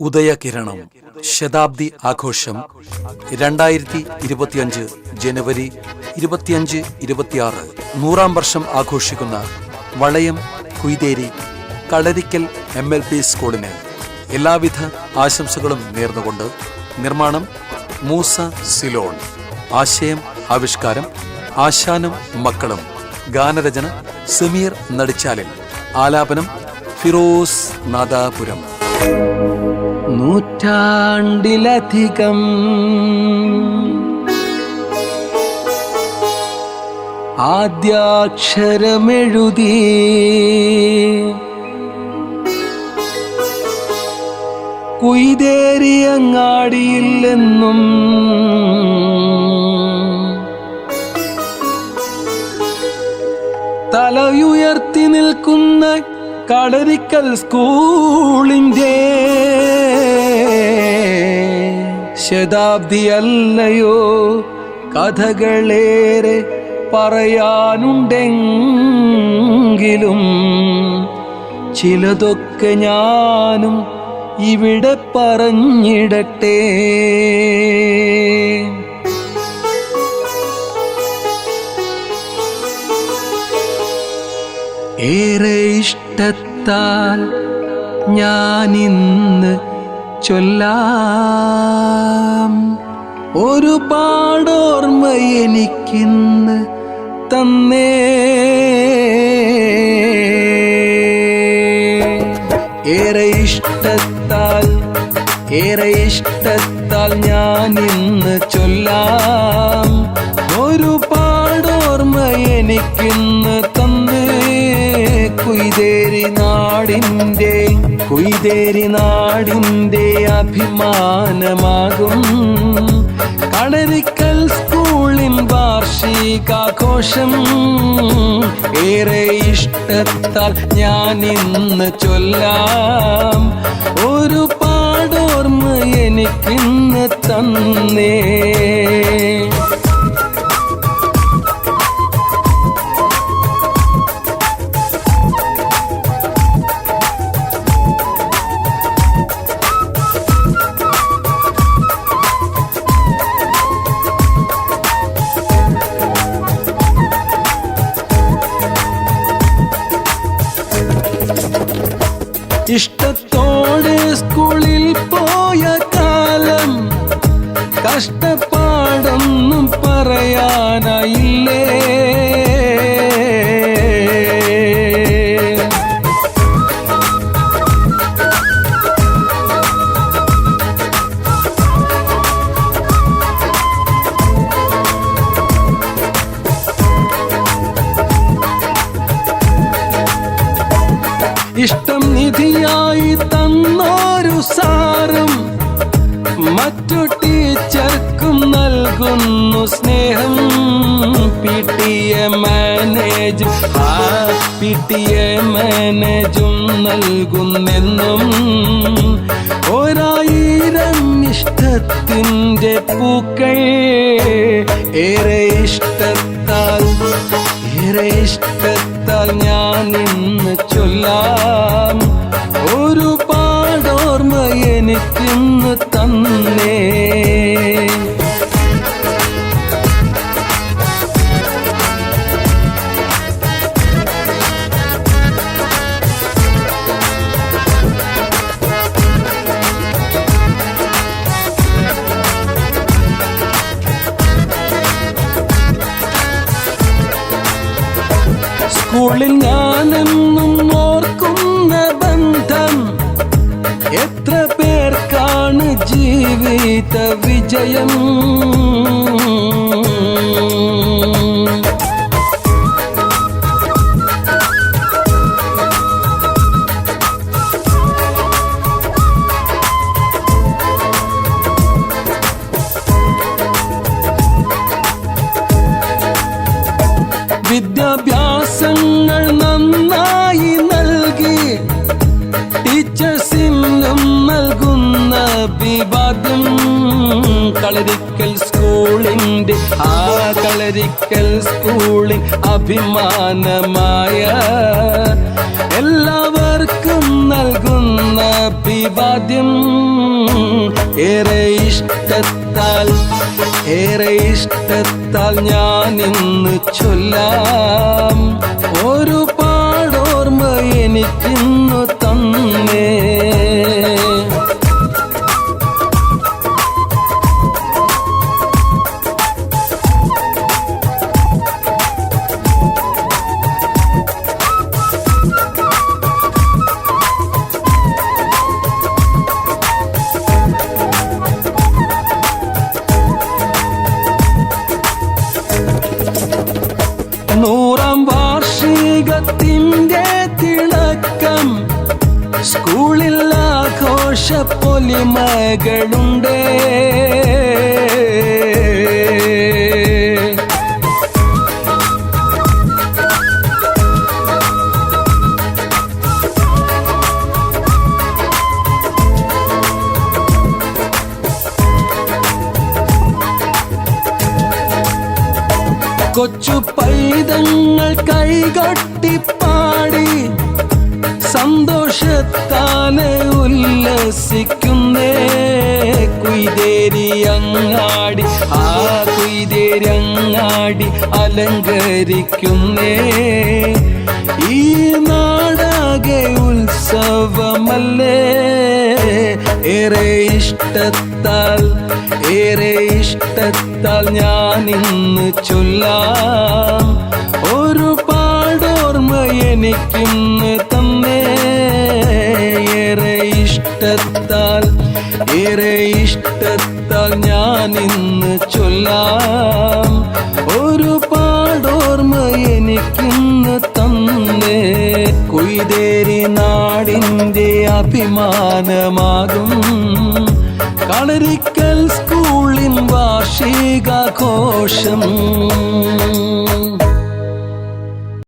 ഉദയകിരണം ശതാബ്ദി ആഘോഷം രണ്ടായിരത്തി ഇരുപത്തിയഞ്ച് ജനുവരി ഇരുപത്തിയഞ്ച് ഇരുപത്തിയാറ്. നൂറാം വർഷം ആഘോഷിക്കുന്ന Valayam Kuytheri Kalarikkal M L P സ്കൂളിന് എല്ലാവിധ ആശംസകളും നേർന്നുകൊണ്ട് നിർമ്മാണം മൂസ സിലോൺ. ആശയം ആവിഷ്കാരം ആശാനും മക്കളും. ഗാനരചന സമീർ നടിച്ചാലിൽ. ആലാപനം ഫിറോസ് നാദാപുരം. നൂറ്റാണ്ടിലധികം ആദ്യാക്ഷരമെഴുതി കുയ്തേറിയങ്ങാടിയില്ലെന്നും തലയുയർത്തി നിൽക്കുന്ന കളരിക്കൽ സ്കൂളിന്റെ ശതാബ്ദിയല്ലയോ കഥകളേറെ പറയാനുണ്ടെങ്കിലും ചിലതൊക്കെ ഞാനും ഇവിടെ പറഞ്ഞിടട്ടെ. ഏറെ ഇഷ്ടത്താൽ ഞാനിന്ന് ചൊല്ലാം. ഒരുപാടോർമ്മ എനിക്കിന്ന് തന്നേ. ഏറെ ഇഷ്ടത്താൽ ഏറെ ഇഷ്ടത്താൽ ഞാൻ ഇന്ന് ചൊല്ലാം. ഒരുപാടോർമ്മ എനിക്കിന്ന് തന്നേ കുയ്തേരി നാടിന്റെ കുയ്തേരി നാടിന്റെ അഭിമാനമാകും. കളരിക്കൽ സ്കൂളിൻ വാർഷികാഘോഷം ഏറെ ഇഷ്ടത്താൽ ഞാൻ ഇന്ന് ചൊല്ലാം. ഒരു പാടോർമ്മ എനിക്കിന്ന് തന്നേ. ഇഷ്ടത്തോടെ സ്കൂളിൽ പോയ കാലം കഷ്ടപ്പാടൊന്നും പറയാനായില്ലേ? ഇഷ്ടം തന്നോരു സാറും മറ്റു ടീച്ചർക്കും നൽകുന്നു സ്നേഹം. പി ടി എ മാനേജും പി ടി എ മാനേജും നൽകുന്നെന്നും ഒരായിരം ഇഷ്ടത്തിന്റെ പൂക്കൾ ഏറെ ഇഷ്ടത്താൽ ഏറെ ഇഷ്ടത്താൽ ഞാൻ സ്കൂളിൽ ഞാനെന്നും ഓർക്കുന്ന ബന്ധം. എത്ര പേർക്കാണ് ജീവിത വിജയം? സ്കൂളിന്റെ ആ കളരിക്കൽ സ്കൂളിൻ അഭിമാനമായ എല്ലാവർക്കും നൽകുന്ന അഭിവാദ്യം. ഏറെ ഇഷ്ടത്താൽ ഏറെ ഇഷ്ടത്താൽ ഞാൻ ഇന്ന് ചൊല്ലാം. വാർഷികത്തിന്റെ തിളക്കം. സ്കൂളിൽ ആഘോഷ കൊച്ചു പൈതങ്ങൾ കൈകൊട്ടിപ്പാടി സന്തോഷത്താനെ ഉല്ലസിക്കുന്നേ. കുയ്തേരി അങ്ങാടി ആ കുയ്തേരി അങ്ങാടി അലങ്കരിക്കുന്നേ. ഈ നാടാകെ ഉത്സവമല്ലേ? ഏറെ ഇഷ്ടത്താൽ ഏറെ ഇഷ്ടത്താൽ ഞാൻ ഇന്ന് ചൊല്ലാം. ഒരുപാടോർമ്മ എനിക്കിന്ന് തന്നേ. ഏറെ ഇഷ്ടത്താൽ ഏറെ ഇഷ്ടത്താൽ ഞാൻ ഇന്ന് ചൊല്ലാം. ഒരുപാട് ഓർമ്മ തന്നേ കുയ്തേരി നാടിന്റെ അഭിമാനമാകും. കളരിക്കൽ സ്കൂളിൻ വാർഷികാഘോഷം.